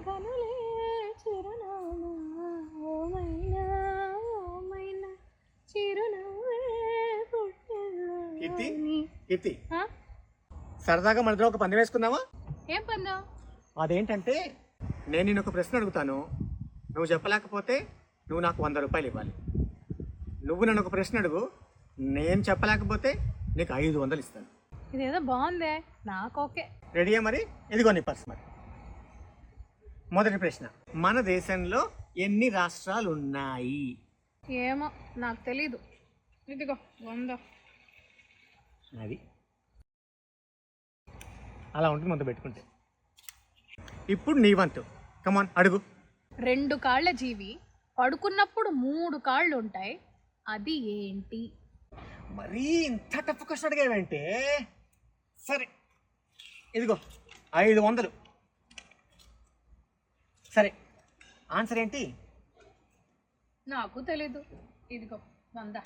అడగనులే చిరునామా ఓమైనా ఓమైనా కీర్తి? కీర్తి. సరదాగా మన ఒక పందెం వేసుకుందామా? ఏం పందో? అదేంటంటే నేను నేను ఒక ప్రశ్న అడుగుతాను. నువ్వు చెప్పలేకపోతే నువ్వు నాకు వంద రూపాయలు ఇవ్వాలి. నువ్వు నన్ను ఒక ప్రశ్న అడుగు. నేను చెప్పలేకపోతే నీకు ఐదు వందలు ఇస్తాను. ఇదేదో బాగుందే. నాకు ఓకే. రెడీయా మరి? ఇదిగో నీ పర్స్ మరి. మొదటి ప్రశ్న. మన దేశంలో ఎన్ని రాష్ట్రాలు ఉన్నాయి ఏమో నాకు తెలీదు. ఇదిగో వంద. అది. అలా ఉంటుంది మొదలు పెట్టుకుంటే. ఇప్పుడు నీ వంతు. కమాన్ అడుగు. రెండు కాళ్ళ జీవి పడుకున్నప్పుడు మూడు కాళ్ళు ఉంటాయి అది ఏంటి? మరీ ఇంత టఫ్ క్వశ్చన్ అడిగావంటే? సరే ఇదిగో ఐదు వందలు. సరే ఆన్సర్ ఏంటి? నాకు తెలీదు. ఇదిగో వంద?